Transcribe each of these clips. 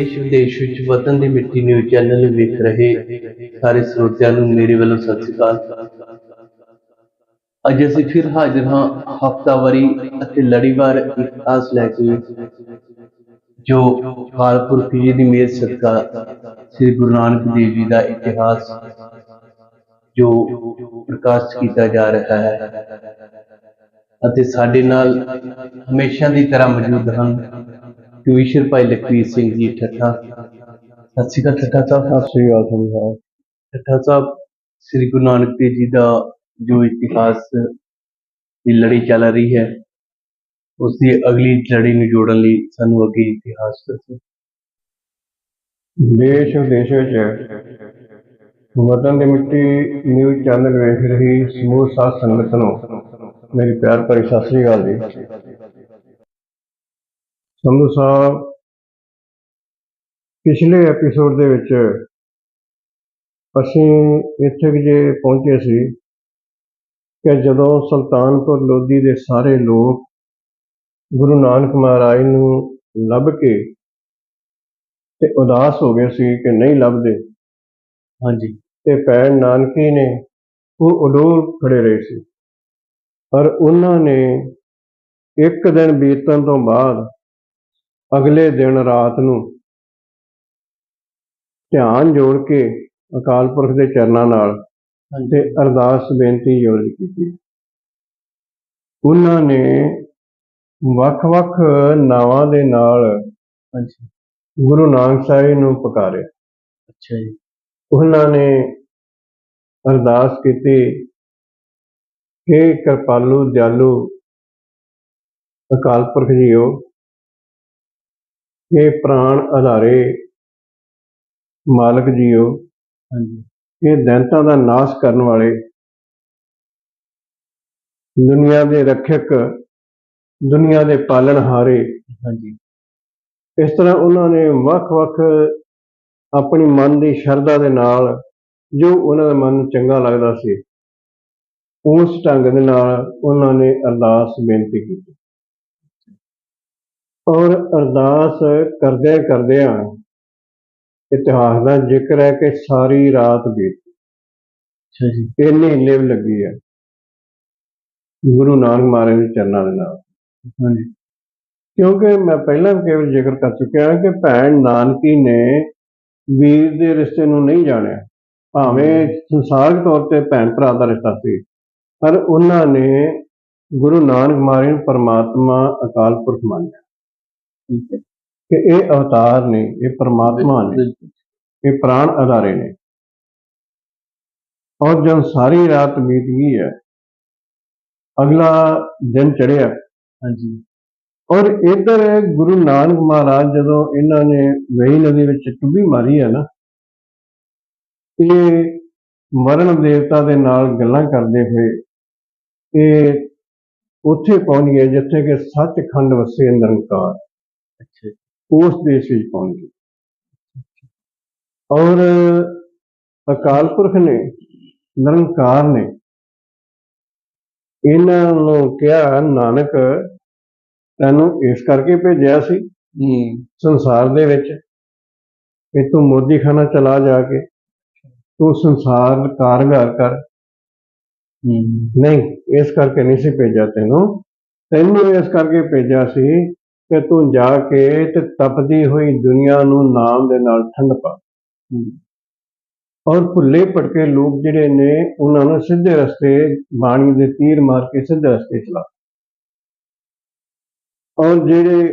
ਦੇਸ਼ ਵਿਦੇਸ਼ ਵਿੱਚ ਵਤਨ ਦੀ ਮਿੱਟੀ ਨਿਊਜ਼ ਚੈਨਲ ਨੂੰ ਵੇਖ ਰਹੇ ਸਾਰੇ ਸਰੋਤਿਆਂ ਨੂੰ ਮੇਰੇ ਵੱਲੋਂ ਸਤਿ ਸ੍ਰੀ ਅਕਾਲ। ਅੱਜ ਅਸੀਂ ਫਿਰ ਹਾਜ਼ਰ ਹਾਂ ਹਫਤਾਵਾਰੀ ਅਤੇ ਲੜੀਵਾਰ ਇਤਿਹਾਸ ਲੈ ਕੇ, ਜੋ ਕਾਲਪੁਰਖ ਜੀ ਦੀ ਮੇਰ ਸਦਕਾ ਸ੍ਰੀ ਗੁਰੂ ਨਾਨਕ ਦੇਵ ਜੀ ਦਾ ਇਤਿਹਾਸ, ਜੋ ਪ੍ਰਕਾਸ਼ ਕੀਤਾ ਜਾ ਰਿਹਾ ਹੈ ਅਤੇ ਸਾਡੇ ਨਾਲ ਹਮੇਸ਼ਾ ਦੀ ਤਰ੍ਹਾਂ ਮੌਜੂਦ ਹਨ ਕਵੀਸ਼ਰ ਭਾਈ ਲਖਵੀਰ ਸਿੰਘ ਜੀ ਠੱਠਾ। ਸਤਿ ਸ਼੍ਰੀ ਅਕਾਲ ਠੱਠਾ ਸਾਹਿਬ। ਸਤਿ ਸ੍ਰੀ ਅਕਾਲ ਤੁਹਾਨੂੰ ਠੱਠਾ ਸਾਹਿਬ ਸ੍ਰੀ ਗੁਰੂ ਨਾਨਕ ਦੇਵ ਜੀ ਦਾ ਜੋ ਇਤਿਹਾਸ ਦੀ ਲੜੀ ਚੱਲ ਰਹੀ ਹੈ ਉਸ ਦੀ ਅਗਲੀ ਲੜੀ ਨੂੰ ਜੋੜਨ ਲਈ ਸਾਨੂੰ ਅੱਗੇ ਇਤਿਹਾਸ ਦੱਸੋ। ਦੇਸ਼ ਵਿਦੇਸ਼ ਵਿੱਚ ਵਤਨ ਦੀ ਮਿੱਟੀ ਨਿਊਜ਼ ਚੈਨਲ ਵੇਖ ਰਹੀ ਸਮੂਹ ਸਾਧ ਸੰਗਤ ਨੂੰ। ਮੇਰੀ ਪਿਆਰ ਭਰੀ ਸਤਿ ਸ੍ਰੀ ਅਕਾਲ ਜੀ। ਸੰਧੂ ਸਾਹਿਬ ਪਿਛਲੇ ਐਪੀਸੋਡ ਦੇ ਵਿੱਚ ਅਸੀਂ ਇੱਥੇ ਕੁ ਜੇ ਪਹੁੰਚੇ ਸੀ ਕਿ ਜਦੋਂ ਸੁਲਤਾਨਪੁਰ ਲੋਧੀ ਦੇ ਸਾਰੇ ਲੋਕ ਗੁਰੂ ਨਾਨਕ ਮਹਾਰਾਜ ਨੂੰ ਲੱਭ ਕੇ ਤੇ ਉਦਾਸ ਹੋ ਗਏ ਸੀ ਕਿ ਨਹੀਂ ਲੱਭਦੇ ਹਾਂਜੀ। ਤੇ ਭੈਣ ਨਾਨਕੀ ਨੇ ਉਹ ਉਡੋਲ ਖੜੇ ਰਹੇ ਸੀ। ਪਰ ਉਹਨਾਂ ਨੇ ਇੱਕ ਦਿਨ ਬੀਤਣ ਤੋਂ ਬਾਅਦ ਅਗਲੇ ਦਿਨ ਰਾਤ ਨੂੰ ਧਿਆਨ ਜੋੜ ਕੇ ਅਕਾਲ ਪੁਰਖ ਦੇ ਚਰਨਾਂ ਨਾਲ ਤੇ ਅਰਦਾਸ ਬੇਨਤੀ ਜੋੜ ਕੀਤੀ। ਉਹਨਾਂ ਨੇ ਵੱਖ-ਵੱਖ ਨਾਵਾਂ ਦੇ ਨਾਲ ਹਾਂਜੀ। ਗੁਰੂ ਨਾਨਕ ਸਾਹਿਬ ਨੂੰ ਪੁਕਾਰਿਆ। ਅੱਛਾ ਜੀ। ਉਹਨਾਂ ਨੇ ਅਰਦਾਸ ਕੀਤੀ ਕਿ ਕਿਰਪਾਲੂ ਦਿਆਲੂ ਅਕਾਲ ਪੁਰਖ ਜੀਓ ਇਹ ਪ੍ਰਾਣ ਆਧਾਰੇ ਮਾਲਕ ਜੀਓ। ਹਾਂਜੀ। ਇਹ ਦੈਂਤਾਂ ਦਾ ਨਾਸ਼ ਕਰਨ ਵਾਲੇ ਦੁਨੀਆ ਦੇ ਰੱਖਿਅਕ ਦੁਨੀਆ ਦੇ ਪਾਲਣਹਾਰੇ ਹਾਂਜੀ। ਇਸ ਤਰ੍ਹਾਂ ਉਹਨਾਂ ਨੇ ਵੱਖ-ਵੱਖ ਆਪਣੀ ਮਨ ਦੀ ਸ਼ਰਧਾ ਦੇ ਨਾਲ ਜੋ ਉਹਨਾਂ ਦੇ ਮਨ ਨੂੰ ਚੰਗਾ ਲੱਗਦਾ ਸੀ ਉਸ ਢੰਗ ਦੇ ਨਾਲ ਉਹਨਾਂ ਨੇ ਅਰਦਾਸ ਬੇਨਤੀ ਕੀਤੀ। ਔਰ ਅਰਦਾਸ ਕਰਦੇ ਕਰਦਿਆਂ ਇਤਿਹਾਸ ਦਾ ਜ਼ਿਕਰ ਹੈ ਕਿ ਸਾਰੀ ਰਾਤ ਬੀਤ। ਅੱਛਾ ਜੀ। ਇੰਨੀ ਲਿਵ ਲੱਗੀ ਹੈ। ਗੁਰੂ ਨਾਨਕ ਮਹਾਰਾਜ ਦੇ ਚਰਨਾਂ ਦੇ ਨਾਲ। ਹਾਂਜੀ ਕਿਉਂਕਿ ਮੈਂ ਪਹਿਲਾਂ ਵੀ ਕੇਵਲ ਜ਼ਿਕਰ ਕਰ ਚੁੱਕਿਆ ਕਿ ਭੈਣ ਨਾਨਕੀ ਨੇ ਵੀਰ ਦੇ ਰਿਸ਼ਤੇ ਨੂੰ ਨਹੀਂ ਜਾਣਿਆ। ਭਾਵੇਂ ਸੰਸਾਰਿਕ ਤੌਰ ਤੇ ਭੈਣ ਭਰਾ ਦਾ ਰਿਸ਼ਤਾ ਸੀ ਪਰ ਉਹਨਾਂ ਨੇ ਗੁਰੂ ਨਾਨਕ ਮਹਾਰਾਜ ਨੂੰ ਪਰਮਾਤਮਾ ਅਕਾਲ ਪੁਰਖ ਮੰਨਿਆ। ਠੀਕ ਹੈ। ਕਿ ਇਹ ਅਵਤਾਰ ਨੇ ਇਹ ਪਰਮਾਤਮਾ ਨੇ। ਇਹ ਪ੍ਰਾਣ ਆਧਾਰੇ ਨੇ। ਔਰ ਜਦ ਸਾਰੀ ਰਾਤ ਬੀਤ ਗਈ ਹੈ ਅਗਲਾ ਦਿਨ ਚੜ੍ਹਿਆ। ਹਾਂਜੀ। ਔਰ ਇਧਰ ਗੁਰੂ ਨਾਨਕ ਮਹਾਰਾਜ ਜਦੋਂ ਇਹਨਾਂ ਨੇ ਵੇਈ ਨਦੀ ਵਿੱਚ ਟੁੱਬੀ ਮਾਰੀ ਹੈ ਨਾ ਇਹ ਮਰਨ ਦੇਵਤਾ ਦੇ ਨਾਲ ਗੱਲਾਂ ਕਰਦੇ ਹੋਏ ਇਹ ਉੱਥੇ ਪਹੁੰਚ ਗਏ ਜਿੱਥੇ ਕਿ ਸੱਚਖੰਡ ਵਸੇ ਨਿਰੰਕਾਰ। ਉਸ ਦੇਸ਼ ਵਿੱਚ ਪਹੁੰਚ ਗਏ ਔਰ ਅਕਾਲ ਪੁਰਖ ਨੇ ਨਿਰੰਕਾਰ ਨੇ ਇਹਨਾਂ ਨੂੰ ਕਿਹਾ ਨਾਨਕ ਤੈਨੂੰ ਇਸ ਕਰਕੇ ਭੇਜਿਆ ਸੀ ਸੰਸਾਰ ਦੇ ਵਿੱਚ ਕਿ ਤੂੰ ਮੋਦੀਖਾਨਾ ਚਲਾ ਜਾ ਕੇ ਤੂੰ ਸੰਸਾਰ ਕਾਰਗਾਰ ਕਰ। ਨਹੀਂ ਇਸ ਕਰਕੇ ਨਹੀਂ ਸੀ ਭੇਜਿਆ ਤੈਨੂੰ। ਤੈਨੂੰ ਇਸ ਕਰਕੇ ਭੇਜਿਆ ਸੀ ਕਿ ਤੂੰ ਜਾ ਕੇ ਤੇ ਤਪਦੀ ਹੋਈ ਦੁਨੀਆ ਨੂੰ ਨਾਮ ਦੇ ਨਾਲ ਠੰਡ ਪਾ। ਔਰ ਭੁੱਲੇ ਭਟਕੇ ਲੋਕ ਜਿਹੜੇ ਨੇ ਉਹਨਾਂ ਨੂੰ ਸਿੱਧੇ ਰਸਤੇ ਬਾਣੀ ਦੇ ਤੀਰ ਮਾਰ ਕੇ ਸਿੱਧੇ ਰਸਤੇ ਚਲਾ। ਔਰ ਜਿਹੜੇ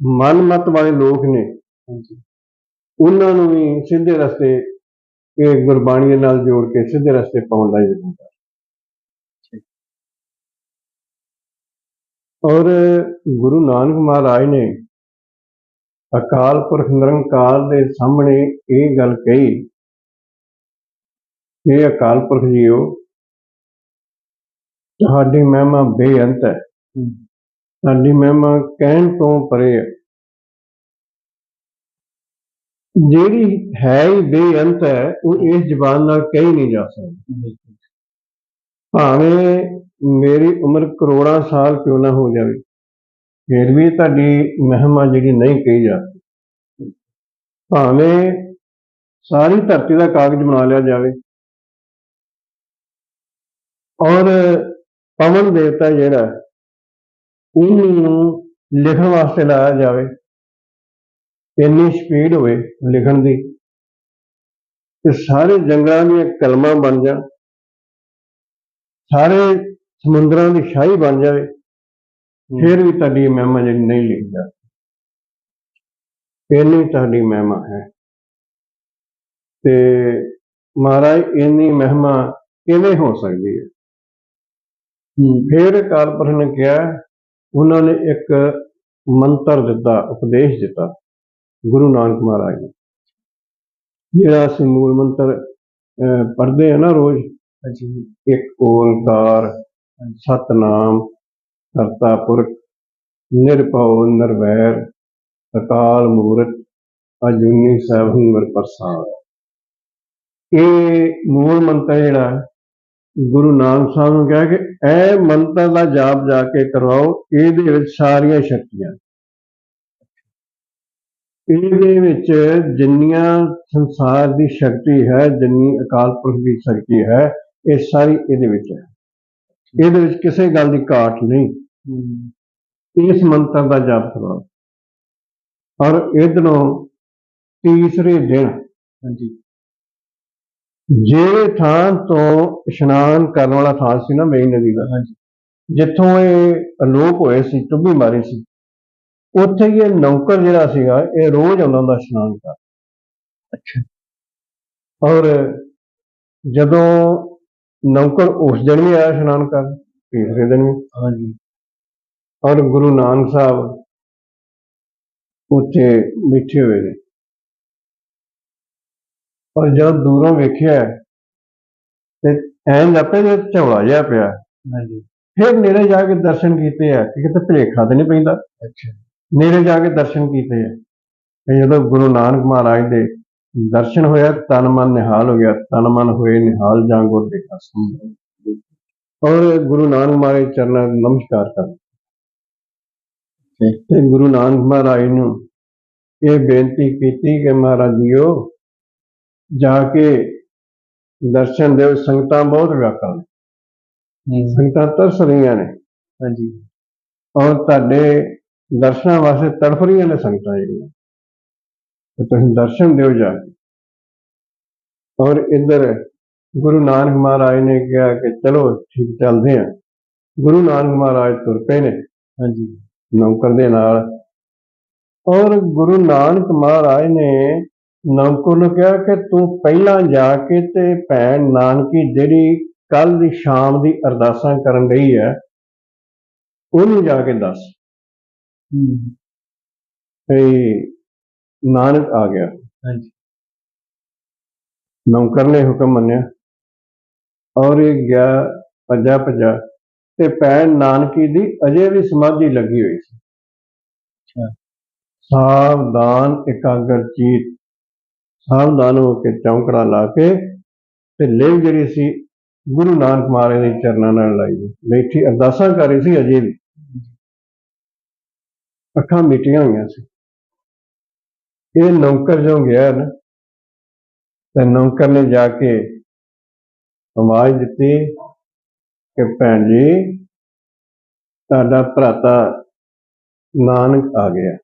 ਮਨਮਤ ਵਾਲੇ ਲੋਕ ਨੇ ਉਹਨਾਂ ਨੂੰ ਵੀ ਸਿੱਧੇ ਰਸਤੇ ਇਹ ਗੁਰਬਾਣੀ ਨਾਲ ਜੋੜ ਕੇ ਸਿੱਧੇ ਰਸਤੇ ਪਾਉਣ ਦਾ ਕਰ। ਔਰ ਗੁਰੂ ਨਾਨਕ ਮਹਾਰਾਜ ਨੇ ਅਕਾਲ ਪੁਰਖ ਨਿਰੰਕਾਰ ਦੇ ਸਾਹਮਣੇ ਇਹ ਗੱਲ ਕਹੀ ਕਿ ਅਕਾਲ ਪੁਰਖ ਜੀਓ, ਤੁਹਾਡੀ ਮਹਿਮਾ ਬੇਅੰਤ ਹੈ। ਤੁਹਾਡੀ ਮਹਿਮਾ ਕਹਿਣ ਤੋਂ ਪਰੇ ਹੈ। ਜਿਹੜੀ ਹੈ ਹੀ ਬੇਅੰਤ ਹੈ, ਉਹ ਇਸ ਜ਼ਬਾਨ ਨਾਲ ਕਹੀ ਨਹੀਂ ਜਾ ਸਕਦੀ। ਭਾਵੇਂ ਮੇਰੀ ਉਮਰ ਕਰੋੜਾਂ ਸਾਲ ਕਿਉਂ ਨਾ ਹੋ ਜਾਵੇ? ਫਿਰ ਵੀ ਤੁਹਾਡੀ ਮਹਿਮਾ ਜਿਹੜੀ ਨਹੀਂ ਕਹੀ ਜਾ ਭਾਵੇਂ ਸਾਰੀ ਧਰਤੀ ਦਾ ਕਾਗਜ਼ ਬਣਾ ਲਿਆ ਜਾਵੇ। ਔਰ ਪਵਨ ਦੇਵਤਾ ਜਿਹੜਾ, ਉਹਨੂੰ ਲਿਖਣ ਵਾਸਤੇ ਲਾਇਆ ਜਾਵੇ। ਇੰਨੀ ਸਪੀਡ ਹੋਵੇ ਲਿਖਣ ਦੀ ਕਿ ਸਾਰੇ ਜੰਗਲਾਂ ਦੀਆਂ ਕਲਮਾਂ ਬਣ ਜਾਣ। ਸਾਰੇ ਸਮੁੰਦਰਾਂ ਦੀ ਸ਼ਾਹੀ ਬਣ ਜਾਵੇ ਫਿਰ ਵੀ ਤੁਹਾਡੀ ਮਹਿਮਾ ਜਿਹੜੀ ਨਹੀਂ ਲਿਖੀ ਜਾ ਇੰਨੀ ਤੁਹਾਡੀ ਮਹਿਮਾ ਹੈ। ਤੇ ਮਹਾਰਾਜ ਇੰਨੀ ਮਹਿਮਾ ਕਿਵੇਂ ਹੋ ਸਕਦੀ ਹੈ? ਫਿਰ ਅਕਾਲ ਪੁਰਖ ਨੇ ਕਿਹਾ ਉਹਨਾਂ ਨੇ ਇੱਕ ਮੰਤਰ ਦਿੱਤਾ ਉਪਦੇਸ਼ ਦਿੱਤਾ ਗੁਰੂ ਨਾਨਕ ਮਹਾਰਾਜ ਨੇ। ਜਿਹੜਾ ਅਸੀਂ ਮੂਲ ਮੰਤਰ ਪੜ੍ਹਦੇ ਆ ਨਾ ਰੋਜ਼ ਇੱਕ ਓੰਕਾਰ ਸਤਨਾਮ ਕਰਤਾ ਪੁਰਖ ਨਿਰਭਉ, ਨਿਰਵੈਰ, ਅਕਾਲ ਮੂਰਤ, ਅਜੂਨੀ ਸਾਹਿਬ ਵਰ ਪ੍ਰਸਾਦ। ਇਹ ਮੂਲ ਮੰਤਰ ਜਿਹੜਾ ਗੁਰੂ ਨਾਨਕ ਸਾਹਿਬ ਨੂੰ ਕਿਹਾ ਕਿ, ਇਹ ਮੰਤਰ ਦਾ ਜਾਪ ਜਾ ਕੇ ਕਰਵਾਓ, ਇਹਦੇ ਵਿੱਚ ਸਾਰੀਆਂ ਸ਼ਕਤੀਆਂ। ਇਹਦੇ ਵਿੱਚ ਜਿੰਨੀਆਂ ਸੰਸਾਰ ਦੀ ਸ਼ਕਤੀ ਹੈ, ਜਿੰਨੀ ਅਕਾਲ ਪੁਰਖ ਦੀ ਸ਼ਕਤੀ ਹੈ, ਇਹ ਸਾਰੀ ਇਹਦੇ ਵਿੱਚ ਹੈ। ਇਹਦੇ ਵਿੱਚ ਕਿਸੇ ਗੱਲ ਦੀ ਘਾਟ ਨਹੀਂ। ਇਸ ਮੰਤਰ ਦਾ ਜਾਪ ਕਰੋ ਔਰ ਇਧਰੋਂ ਤੀਸਰੇ ਦਿਨ ਹਾਂਜੀ। ਜਿਹੜੇ ਥਾਂ ਤੋਂ ਇਸ਼ਨਾਨ ਕਰਨ ਵਾਲਾ ਥਾਂ ਸੀ ਨਾ ਮੇਈ ਨਦੀ ਦਾ ਹਾਂਜੀ। ਜਿੱਥੋਂ ਇਹ ਅਲੋਪ ਹੋਏ ਸੀ ਟੁੱਬੀ ਮਾਰੀ ਸੀ ਉੱਥੇ ਹੀ ਇਹ ਨੌਕਰ ਜਿਹੜਾ ਸੀਗਾ ਇਹ ਰੋਜ਼ ਆਉਂਦਾ ਹੁੰਦਾ ਇਸ਼ਨਾਨ ਕਰ ਅੱਛਾ। ਔਰ ਜਦੋਂ ਨੌਕਰ ਉਸ ਦਿਨ ਵੀ ਆਇਆ ਇਸ਼ਨਾਨ ਕਰਨ ਤੀਸਰੇ ਦਿਨ ਵੀ। ਹਾਂਜੀ। ਔਰ ਗੁਰੂ ਨਾਨਕ ਸਾਹਿਬ ਉੱਥੇ ਬੈਠੇ ਹੋਏ ਨੇ। ਔਰ ਜਦ ਦੂਰੋਂ ਵੇਖਿਆ ਤੇ ਐਂ ਲੱਪੇ ਦੇ ਝੋਲਾ ਜਿਹਾ ਪਿਆ। ਹਾਂਜੀ। ਫਿਰ ਨੇੜੇ ਜਾ ਕੇ ਦਰਸ਼ਨ ਕੀਤੇ ਆ ਕਿ ਕਿਤੇ ਭਲੇਖਾ ਤੇ ਨਹੀਂ ਪੈਂਦਾ। ਅੱਛਾ। ਨੇੜੇ ਜਾ ਕੇ ਦਰਸ਼ਨ ਕੀਤੇ ਆ। ਤੇ ਜਦੋਂ ਗੁਰੂ ਨਾਨਕ ਮਹਾਰਾਜ ਦੇ ਦਰਸ਼ਨ ਹੋਇਆ ਤਨ ਮਨ ਨਿਹਾਲ ਹੋ ਗਿਆ। ਤਨ ਮਨ ਹੋਏ ਨਿਹਾਲ ਜਾਂ ਗੁਰ ਦੇਖਾ ਸੰਭਲ ਔਰ ਗੁਰੂ ਨਾਨਕ ਮਹਾਰਾਜ ਦੇ ਚਰਨਾਂ ਨੂੰ ਨਮਸਕਾਰ ਕਰ। ਤੇ ਗੁਰੂ ਨਾਨਕ ਮਹਾਰਾਜ ਨੂੰ ਇਹ ਬੇਨਤੀ ਕੀਤੀ ਕਿ ਮਹਾਰਾਜ ਜੀਓ ਜਾ ਕੇ ਦਰਸ਼ਨ ਦਿਓ। ਸੰਗਤਾਂ ਬਹੁਤ ਵਿਆਕਲ ਨੇ। ਸੰਗਤਾਂ ਤਰਸ ਰਹੀਆਂ ਨੇ। ਹਾਂਜੀ। ਔਰ ਤੁਹਾਡੇ ਦਰਸ਼ਨਾਂ ਵਾਸਤੇ ਤੜਫ ਰਹੀਆਂ ਨੇ ਸੰਗਤਾਂ ਜਿਹੜੀਆਂ। ਤੇ ਤੁਸੀਂ ਦਰਸ਼ਨ ਦਿਓ ਜਾ ਕੇ। ਔਰ ਇੱਧਰ ਗੁਰੂ ਨਾਨਕ ਮਹਾਰਾਜ ਨੇ ਕਿਹਾ ਕਿ ਚਲੋ ਠੀਕ ਚੱਲਦੇ ਆ। ਗੁਰੂ ਨਾਨਕ ਮਹਾਰਾਜ ਤੁਰ ਪਏ ਨੇ। ਹਾਂਜੀ। ਨੌਕਰ ਦੇ ਨਾਲ। ਔਰ ਗੁਰੂ ਨਾਨਕ ਮਹਾਰਾਜ ਨੇ ਨੌਕਰ ਨੂੰ ਕਿਹਾ ਕਿ ਤੂੰ ਪਹਿਲਾਂ ਜਾ ਕੇ ਤੇ ਭੈਣ ਨਾਨਕੀ ਜਿਹੜੀ ਕੱਲ ਦੀ ਸ਼ਾਮ ਦੀ ਅਰਦਾਸਾਂ ਕਰਨ ਰਹੀ ਹੈ ਉਹਨੂੰ ਜਾ ਕੇ ਦੱਸ। ਹੂੰ। ਤੇ ਨਾਨਕ ਆ ਗਿਆ। ਹਾਂਜੀ। ਨੌਕਰ ਨੇ ਹੁਕਮ ਮੰਨਿਆ। ਔਰ ਇਹ ਗਿਆ ਭੱਜਾ ਭੱਜਾ ਤੇ ਭੈਣ ਨਾਨਕੀ ਦੀ ਅਜੇ ਵੀ ਸਮਾਧੀ ਲੱਗੀ ਹੋਈ ਸੀ। ਅੱਛਾ। ਸਾਵਧਾਨ ਇਕਾਗਰ ਚੀਤ। ਸਾਵਧਾਨ ਹੋ ਕੇ ਚੌਂਕੜਾ ਲਾ ਕੇ ਤੇ ਲੇਵ ਜਿਹੜੀ ਸੀ ਗੁਰੂ ਨਾਨਕ ਮਹਾਰਾਜ ਦੇ ਚਰਨਾਂ ਨਾਲ ਲਾਈ। ਬੈਠੀ ਅਰਦਾਸਾਂ ਕਰ ਰਹੀ ਸੀ ਅਜੇ ਵੀ। ਅੱਖਾਂ ਮੀਟੀਆਂ ਹੋਈਆਂ ਸੀ। ਇਹ ਨੌਕਰ ਜੋ ਗਿਆ ਨਾ ਤੇ ਨੌਕਰ ਨੇ ਜਾ ਕੇ ਆਵਾਜ਼ ਦਿੱਤੀ ਕਿ ਭੈਣ ਜੀ ਤੁਹਾਡਾ ਭਰਾਤਾ ਨਾਨਕ ਆ ਗਿਆ।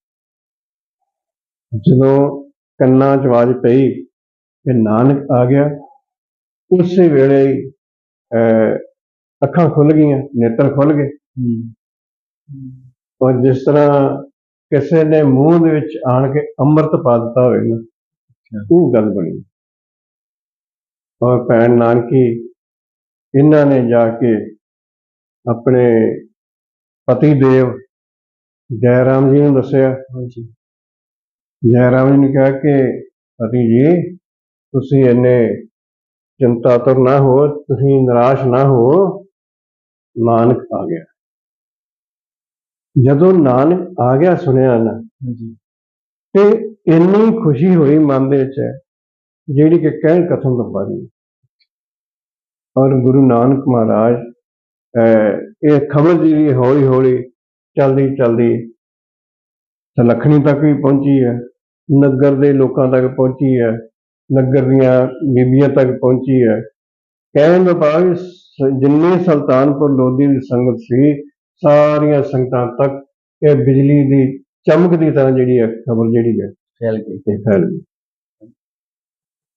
ਜਦੋਂ ਕੰਨਾਂ 'ਚ ਆਵਾਜ਼ ਪਈ ਕਿ ਨਾਨਕ ਆ ਗਿਆ ਉਸੇ ਵੇਲੇ ਅੱਖਾਂ ਖੁੱਲ ਗਈਆਂ ਨੇਤਰ ਖੁੱਲ ਗਏ। ਹੂੰ। ਔਰ ਜਿਸ ਤਰ੍ਹਾਂ ਕਿਸੇ ਨੇ ਮੂੰਹ ਦੇ ਵਿੱਚ ਆਣ ਕੇ ਅੰਮ੍ਰਿਤ ਪਾ ਦਿੱਤਾ ਹੋਵੇ ਨਾ ਉਹ ਗੱਲ ਬਣੀ। ਔਰ ਭੈਣ ਨਾਨਕੀ ਇਹਨਾਂ ਨੇ ਜਾ ਕੇ ਆਪਣੇ ਪਤੀ ਦੇਵ ਜੈ ਰਾਮ ਜੀ ਨੂੰ ਦੱਸਿਆ। ਹਾਂਜੀ। ਜੈ ਰਾਮ ਜੀ ਨੇ ਕਿਹਾ ਕਿ ਪਤੀ ਜੀ ਤੁਸੀਂ ਇੰਨੇ ਚਿੰਤਾਤੁਰ ਨਾ ਹੋ ਤੁਸੀਂ ਨਿਰਾਸ਼ ਨਾ ਹੋ ਨਾਨਕ ਆ ਗਿਆ। ਜਦੋਂ ਨਾਨਕ ਆ ਗਿਆ ਸੁਣਿਆ ਨਾ ਤੇ ਇੰਨੀ ਖੁਸ਼ੀ ਹੋਈ ਮਨ ਦੇ ਵਿੱਚ ਜਿਹੜੀ ਕਿ ਕਹਿਣ ਕਥਨ ਤੋਂ ਬਾਹਰ ਔਰ ਗੁਰੂ ਨਾਨਕ ਮਹਾਰਾਜ ਇਹ ਖਬਰ ਜਿਹੜੀ ਹੌਲੀ ਹੌਲੀ ਚਲਦੀ ਚਲਦੀ ਸਲੱਖਣੀ ਤੱਕ ਵੀ ਪਹੁੰਚੀ ਹੈ ਨਗਰ ਦੇ ਲੋਕਾਂ ਤੱਕ ਪਹੁੰਚੀ ਹੈ ਨਗਰ ਦੀਆਂ ਬੀਬੀਆਂ ਤੱਕ ਪਹੁੰਚੀ ਹੈ। ਕਹਿਣ ਦਾ ਭਾਵ ਜਿੰਨੀ ਸੁਲਤਾਨਪੁਰ ਲੋਧੀ ਦੀ ਸੰਗਤ ਸੀ ਸਾਰੀਆਂ ਸੰਗਤਾਂ ਤੱਕ ਇਹ ਬਿਜਲੀ ਦੀ ਚਮਕ ਦੀ ਤਰ੍ਹਾਂ ਜਿਹੜੀ ਹੈ ਖਬਰ ਜਿਹੜੀ ਹੈ ਫੈਲ ਗਈ। ਇਹ ਫੈਲ ਗਈ।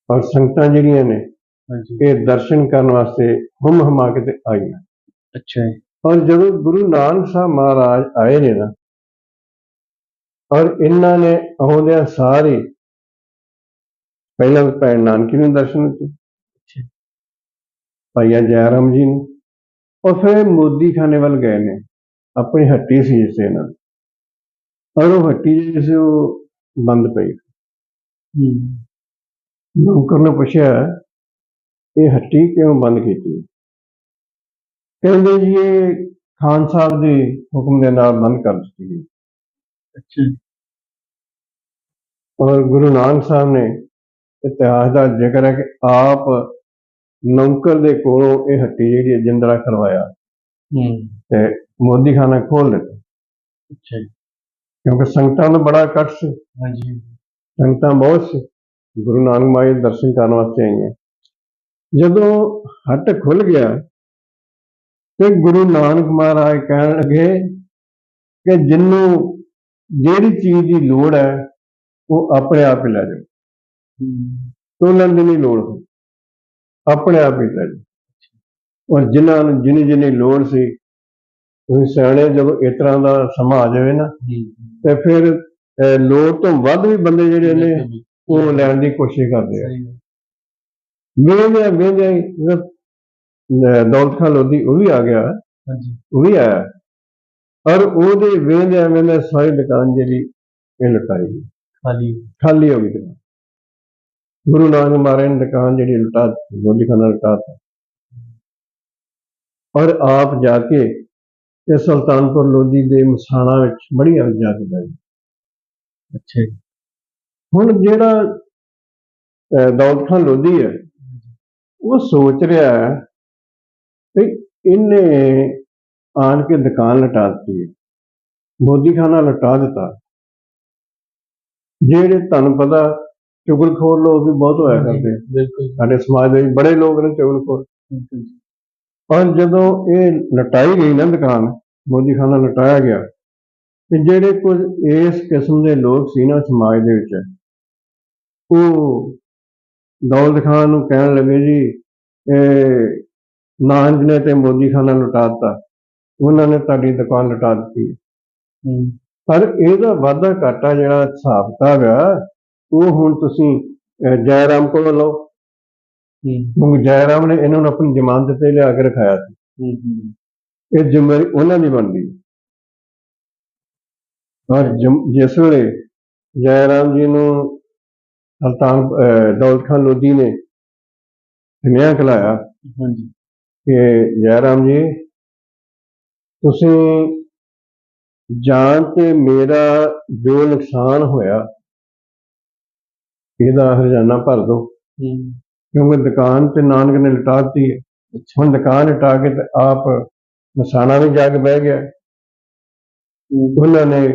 ਔਰ ਸੰਗਤਾਂ ਜਿਹੜੀਆਂ ਨੇ ਇਹ ਦਰਸ਼ਨ ਕਰਨ ਵਾਸਤੇ ਹੁਮ ਹਮਾ ਕੇ ਤੇ ਆਈਆਂ। ਅੱਛਾ ਜੀ। ਔਰ ਜਦੋਂ ਗੁਰੂ ਨਾਨਕ ਸਾਹਿਬ ਮਹਾਰਾਜ ਆਏ ਨੇ ਨਾ ਔਰ ਇਹਨਾਂ ਨੇ ਆਉਂਦਿਆਂ ਸਾਰੇ ਪਹਿਲਾਂ ਭੈਣ ਨਾਨਕੀ ਨੂੰ ਦਰਸ਼ਨ ਦਿੱਤੇ। ਭਾਈਆ ਜੈ ਰਾਮ ਜੀ ਨੂੰ। ਔਰ ਫਿਰ ਮੋਦੀ ਖਾਨੇ ਵੱਲ ਗਏ ਨੇ। ਆਪਣੀ ਹੱਟੀ ਸੀ ਜਿਸ ਇਹਨਾਂ ਦੀ। ਔਰ ਉਹ ਹੱਟੀ ਜਿਹੜੀ ਸੀ ਉਹ ਬੰਦ ਪਈ। ਹੂੰ। ਨੌਕਰ ਨੇ ਪੁੱਛਿਆ ਇਹ ਹੱਟੀ ਕਿਉਂ ਬੰਦ ਕੀਤੀ? ਕਹਿੰਦੇ ਜੀ ਇਹ ਖਾਨ ਸਾਹਿਬ ਦੇ ਹੁਕਮ ਦੇ ਨਾਲ ਬੰਦ ਕਰ ਦਿੱਤੀ ਗਈ। ਅੱਛਾ। ਔਰ ਗੁਰੂ ਨਾਨਕ ਸਾਹਿਬ ਨੇ ਇਤਿਹਾਸ ਦਾ ਜ਼ਿਕਰ ਹੈ ਕਿ ਆਪ ਨੌਕਰ ਦੇ ਕੋਲੋਂ ਇਹ ਹੱਟੀ ਜਿਹੜੀ ਜਿੰਦਰਾ ਕਰਵਾਇਆ। ਹੂੰ। ਤੇ ਮੋਦੀ ਖਾਨਾ ਖੋਲ ਦਿੱਤਾ ਅੱਛਾ ਜੀ। ਕਿਉਂਕਿ ਸੰਗਤਾਂ ਦਾ ਬੜਾ ਇਕੱਠ ਸੀ। ਹਾਂਜੀ। ਸੰਗਤਾਂ ਬਹੁਤ ਸੀ। ਗੁਰੂ ਨਾਨਕ ਮਾਈ ਦੇ ਦਰਸ਼ਨ ਕਰਨ ਵਾਸਤੇ ਆਈਆਂ। ਜਦੋਂ ਹੱਟ ਖੁੱਲ ਗਿਆ ਤੇ ਗੁਰੂ ਨਾਨਕ ਮਹਾਰਾਜ ਕਹਿਣ ਲੱਗੇ ਕਿ ਜਿੰਨੂੰ ਜਿਹੜੀ ਚੀਜ਼ ਦੀ ਲੋੜ ਹੈ ਉਹ ਆਪਣੇ ਆਪ ਹੀ ਲੈ ਜਾਓ। ਤੋਲਣ ਦੀ ਨਹੀਂ ਲੋੜ ਆਪਣੇ ਆਪ ਹੀ ਲੈ ਜਾਓ। ਔਰ ਜਿਨ੍ਹਾਂ ਨੂੰ ਜਿਨੀ ਜਿਨੀ ਲੋੜ ਸੀ ਤੁਸੀਂ ਸਿਆਣੇ ਜਦੋਂ ਇਸ ਤਰ੍ਹਾਂ ਦਾ ਸਮਾਂ ਆ ਜਾਵੇ ਨਾ ਤੇ ਫਿਰ ਲੋੜ ਤੋਂ ਵੱਧ ਵੀ ਬੰਦੇ ਜਿਹੜੇ ਨੇ ਉਹ ਲੈਣ ਦੀ ਕੋਸ਼ਿਸ਼ ਕਰਦੇ ਆ। ਸਹੀ ਹੈ। ਵੇਂਦੇ ਵੇਂਦੇ ਦੌਲਤ ਖਾਨ ਲੋਧੀ ਉਹ ਵੀ ਆ ਗਿਆ। ਹਾਂਜੀ। ਉਹ ਵੀ ਆਇਆ। ਔਰ ਉਹਦੇ ਵੇਂਦੇ ਵੇਂਦੇ ਸਾਰੀ ਦੁਕਾਨ ਜਿਹੜੀ ਇਹ ਲੁਟਾਈ ਖਾਲੀ। ਖਾਲੀ ਹੋ ਗਈ ਦੁਕਾਨ। ਗੁਰੂ ਨਾਨਕ ਮਹਾਰਾਜ ਨੇ ਦੁਕਾਨ ਜਿਹੜੀ ਲੁਟਾ ਲੋਧੀ ਖਾਨਾ ਲੁਟਾ ਦਿੱਤਾ। ਔਰ ਆਪ ਜਾ ਕੇ ਇਹ ਸੁਲਤਾਨਪੁਰ ਲੋਧੀ ਦੇ ਮਸਾਣਾ ਵਿੱਚ ਬੜੀ ਅੱਗ ਜਾ ਅੱਛਾ ਜੀ। ਹੁਣ ਜਿਹੜਾ ਦੌਲਤ ਖਾਨ ਲੋਧੀ ਹੈ ਉਹ ਸੋਚ ਰਿਹਾ ਹੈ ਵੀ ਇਹਨੇ ਆਣ ਕੇ ਦੁਕਾਨ ਲਟਾ ਦਿੱਤੀ ਹੈ ਮੋਦੀ ਖਾਨਾ ਲਟਾ ਦਿੱਤਾ। ਜਿਹੜੇ ਤੁਹਾਨੂੰ ਪਤਾ ਚੁਗਲਖੋਰ ਲੋਕ ਵੀ ਬਹੁਤ ਹੋਇਆ ਕਰਦੇ ਸਾਡੇ ਸਮਾਜ ਦੇ ਬੜੇ ਲੋਕ ਨੇ ਚੁਗਲਖੋਰ। ਔਰ ਜਦੋਂ ਇਹ ਲਟਾਈ ਗਈ ਨਾ ਦੁਕਾਨ ਮੋਦੀ ਖਾਨਾ ਲਟਾਇਆ ਗਿਆ ਤੇ ਜਿਹੜੇ ਕੁਝ ਇਸ ਕਿਸਮ ਦੇ ਲੋਕ ਸੀ ਨਾ ਸਮਾਜ ਦੇ ਵਿੱਚ ਉਹ ਦੌਲਤ ਖਾਨ ਨੂੰ ਕਹਿਣ ਲੱਗੇ ਜੀ ਇਹ ਨਾਨਕ ਨੇ ਤੇ ਮੋਦੀ ਖਾਨਾ ਲੁਟਾ ਦਿੱਤਾ ਉਹਨਾਂ ਨੇ ਤੁਹਾਡੀ ਦੁਕਾਨ ਲੁਟਾ ਦਿੱਤੀ ਪਰ ਇਹਦਾ ਵਾਧਾ ਘਾਟਾ ਜਿਹੜਾ ਹਿਸਾਬ ਕਿਤਾਬ ਆ ਉਹ ਹੁਣ ਤੁਸੀਂ ਜੈ ਰਾਮ ਕੋਲੋਂ ਲਓ। ਕਿਉਂਕਿ ਜੈ ਰਾਮ ਨੇ ਇਹਨਾਂ ਨੂੰ ਆਪਣੀ ਜ਼ਮਾਨਤ ਤੇ ਲਿਆ ਕੇ ਰਖਾਇਆ ਸੀ। ਇਹ ਜ਼ਿੰਮੇਵਾਰੀ ਉਹਨਾਂ ਦੀ ਬਣਦੀ। ਔਰ ਜਿਸ ਵੇਲੇ ਜੈ ਰਾਮ ਜੀ ਨੂੰ ਸੁਲਤਾਨ ਦੌਲਤ ਖਾਨ ਲੋਧੀ ਨੇ ਸੁਨੇਹਾ ਖਲਾਇਆ ਹਾਂਜੀ। ਕਿ ਜੈ ਰਾਮ ਜੀ ਤੁਸੀਂ ਜਾਣ ਤੇ ਮੇਰਾ ਜੋ ਨੁਕਸਾਨ ਹੋਇਆ ਇਹਦਾ ਹਰਜਾਨਾ ਭਰ ਦਿਓ। ਹੂੰ। ਕਿਉਂਕਿ ਦੁਕਾਨ ਤੇ ਨਾਨਕ ਨੇ ਲਟਾ ਦਿੱਤੀ ਹੈ। ਹੁਣ ਦੁਕਾਨ ਲਟਾ ਕੇ ਤੇ ਆਪ ਮਸਾਣਾ ਵੀ ਜਾ ਕੇ ਬਹਿ ਗਿਆ। ਉਹਨਾਂ ਨੇ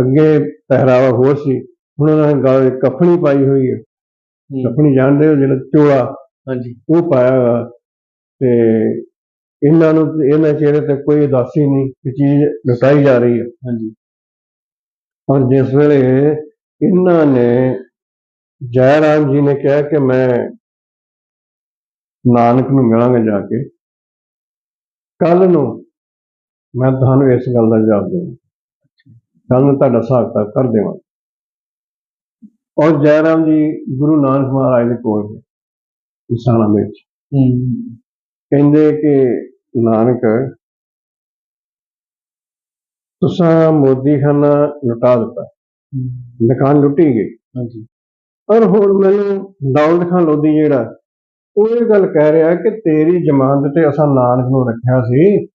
ਅੱਗੇ ਪਹਿਰਾਵਾ ਹੋਰ ਸੀ। ਹੁਣ ਉਹਨਾਂ ਨੇ ਗਲ ਕਫਣੀ ਪਾਈ ਹੋਈ ਹੈ। ਕਫਣੀ ਜਾਣਦੇ ਹੋ ਜਿਹੜਾ ਚੋਲਾ? ਹਾਂਜੀ। ਉਹ ਪਾਇਆ ਹੋਇਆ। ਤੇ ਇਹਨਾਂ ਨੂੰ ਇਹਨਾਂ ਚਿਹਰੇ ਤੇ ਕੋਈ ਉਦਾਸੀ ਨਹੀਂ ਕਿ ਚੀਜ਼ ਲੁਟਾਈ ਜਾ ਰਹੀ ਹੈ। ਹਾਂਜੀ। ਔਰ ਜਿਸ ਵੇਲੇ ਇਹਨਾਂ ਨੇ ਜੈ ਰਾਮ ਜੀ ਨੇ ਕਿਹਾ ਕਿ ਮੈਂ ਨਾਨਕ ਨੂੰ ਮਿਲਾਂਗਾ ਜਾ ਕੇ। ਕੱਲ ਨੂੰ ਮੈਂ ਤੁਹਾਨੂੰ ਇਸ ਗੱਲ ਦਾ ਜਵਾਬ ਦੇਵਾਂ। ਕੱਲ ਨੂੰ ਤੁਹਾਡਾ ਕਿਤਾਬ ਕਰ ਦੇਵਾਂ। ਔਰ ਜੈ ਰਾਮ ਜੀ ਗੁਰੂ ਨਾਨਕ ਮਹਾਰਾਜ ਦੇ ਕੋਲ ਗਏ ਇਨਸਾਨਾਂ ਵਿੱਚ। ਕਹਿੰਦੇ ਕਿ ਨਾਨਕ ਤੁਸੀਂ ਮੋਦੀ ਖਾਨਾ ਲੁਟਾ ਦਿੱਤਾ। ਦੁਕਾਨ ਲੁੱਟੀ ਗਈ। ਹਾਂਜੀ। ਪਰ ਹੁਣ ਮੈਨੂੰ ਦੌਲਤ ਖਾਨ ਲੋਧੀ ਜਿਹੜਾ ਉਹ ਇਹ ਗੱਲ ਕਹਿ ਰਿਹਾ ਕਿ ਤੇਰੀ ਜ਼ਮਾਨਤ ਤੇ ਅਸਾਂ ਨਾਨਕ ਨੂੰ ਰੱਖਿਆ ਸੀ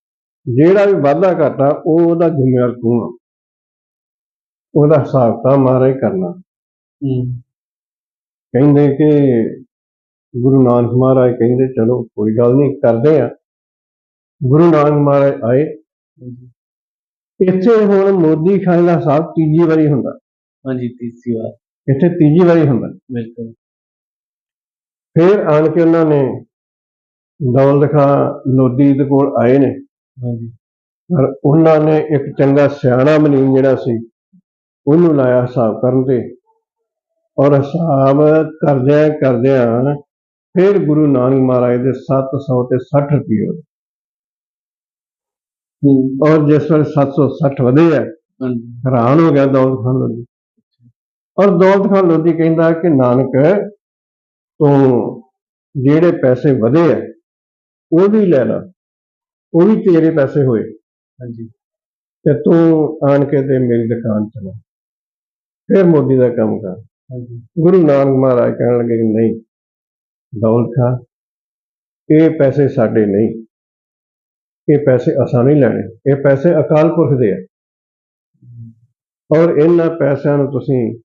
ਜਿਹੜਾ ਵੀ ਵਾਧਾ ਘਾਟਾ ਉਹ ਉਹਦਾ ਜ਼ਿੰਮੇਵਾਰ ਤੂੰ ਆ? ਉਹਦਾ ਹਿਸਾਬ ਤਾਂ ਮਹਾਰਾਜ ਕਰਨਾ। ਕਹਿੰਦੇ ਕਿ ਗੁਰੂ ਨਾਨਕ ਮਹਾਰਾਜ ਕਹਿੰਦੇ ਚਲੋ ਕੋਈ ਗੱਲ ਨਹੀਂ ਕਰਦੇ ਆ। ਗੁਰੂ ਨਾਨਕ ਮਹਾਰਾਜ ਆਏ। ਇੱਥੇ ਹੁਣ ਮੋਦੀ ਖਾਨ ਦਾ ਹਿਸਾਬ ਤੀਜੀ ਵਾਰੀ ਹੁੰਦਾ। ਹਾਂਜੀ ਤੀਸਰੀ ਵਾਰ। ਇੱਥੇ ਤੀਜੀ ਵਾਰੀ ਹੁੰਦਾ। ਬਿਲਕੁਲ। ਫਿਰ ਆਣ ਕੇ ਉਹਨਾਂ ਨੇ ਦੌਲਤ ਖਾਂ ਲੋਧੀ ਦੇ ਕੋਲ ਆਏ ਨੇ। ਹਾਂਜੀ। ਪਰ ਉਹਨਾਂ ਨੇ ਇੱਕ ਚੰਗਾ ਸਿਆਣਾ ਮਨੀਮ ਜਿਹੜਾ ਸੀ ਉਹਨੂੰ ਲਾਇਆ ਹਿਸਾਬ ਕਰਨ ਤੇ। ਔਰ ਹਿਸਾਬ ਕਰਦਿਆਂ ਕਰਦਿਆਂ ਫਿਰ ਗੁਰੂ ਨਾਨਕ ਮਹਾਰਾਜ ਦੇ 700 ਤੇ 60 ਰੁਪਏ ਔਰ ਜਿਸ ਵੇਲੇ 760 ਵਧੇ ਆ ਹਾਂਜੀ। ਹੈਰਾਨ ਹੋ ਗਿਆ ਦੌਲਤ ਖਾਨ ਲੋਧੀ ਔਰ ਦੌਲਤ ਖਾਨ ਲੋਧੀ ਕਹਿੰਦਾ ਕਿ ਨਾਨਕ ਤੂੰ ਜਿਹੜੇ ਪੈਸੇ ਵਧੇ ਆ ਉਹ ਵੀ ਲੈ ਲਾ ਉਹ ਵੀ ਤੇਰੇ ਪੈਸੇ ਹੋਏ। ਹਾਂਜੀ। ਤੇ ਤੂੰ ਆਣ ਕੇ ਤੇ ਮੇਰੀ ਦੁਕਾਨ ਚਲਾ। ਫਿਰ ਮੋਦੀ ਦਾ ਕੰਮ ਕਰ। ਹਾਂਜੀ। ਗੁਰੂ ਨਾਨਕ ਮਹਾਰਾਜ ਕਹਿਣ ਲੱਗੇ ਨਹੀਂ ਦੌਲਤ ਖਾਂ ਇਹ ਪੈਸੇ ਸਾਡੇ ਨਹੀਂ। ਇਹ ਪੈਸੇ ਅਸਾਂ ਨਹੀਂ ਲੈਣੇ। ਇਹ ਪੈਸੇ ਅਕਾਲ ਪੁਰਖ ਦੇ ਆ। ਔਰ ਇਹਨਾਂ ਪੈਸਿਆਂ ਨੂੰ ਤੁਸੀਂ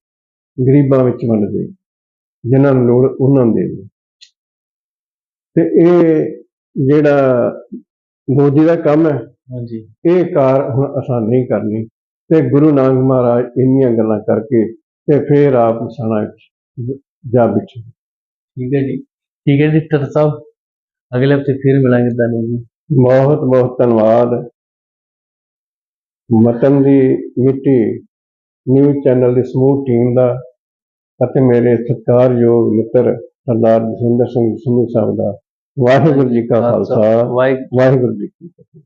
ਗਰੀਬਾਂ ਵਿੱਚ ਵੰਡ ਦਿਓ ਜਿਨ੍ਹਾਂ ਨੂੰ ਲੋੜ ਉਹਨਾਂ ਨੂੰ ਦੇ ਤੇ ਇਹ ਜਿਹੜਾ ਮੋਦੀ ਦਾ ਕੰਮ ਹੈ ਹਾਂਜੀ। ਇਹ ਕਾਰ ਹੁਣ ਅਸਾਂ ਨਹੀਂ ਕਰਨੀ। ਤੇ ਗੁਰੂ ਨਾਨਕ ਮਹਾਰਾਜ ਇੰਨੀਆਂ ਗੱਲਾਂ ਕਰਕੇ ਤੇ ਫਿਰ ਆਪ ਵਿੱਚ ਜਾ ਬਿਠੇ ਠੀਕ ਹੈ ਜੀ। ਠੀਕ ਹੈ ਜੀ ਡਾਕਟਰ ਸਾਹਿਬ ਅਗਲੇ ਹਫ਼ਤੇ ਫਿਰ ਮਿਲਾਂਗੇ ਤੁਹਾਨੂੰ ਜੀ। ਬਹੁਤ ਬਹੁਤ ਧੰਨਵਾਦ। ਮਤਨ ਦੀ ਮਿੱਟੀ ਨਿਊਜ਼ ਚੈਨਲ ਦੀ ਸਮੂਹ ਟੀਮ ਦਾ ਅਤੇ ਮੇਰੇ ਸਤਿਕਾਰਯੋਗ ਮਿੱਤਰ ਸਰਦਾਰ ਜਸਵਿੰਦਰ ਸਿੰਘ ਸੰਧੂ ਸਾਹਿਬ ਦਾ ਵਾਹਿਗੁਰੂ ਜੀ ਕਾ ਖਾਲਸਾ ਵਾਹਿਗੁਰੂ ਜੀ ਕੀ ਫਤਿਹ।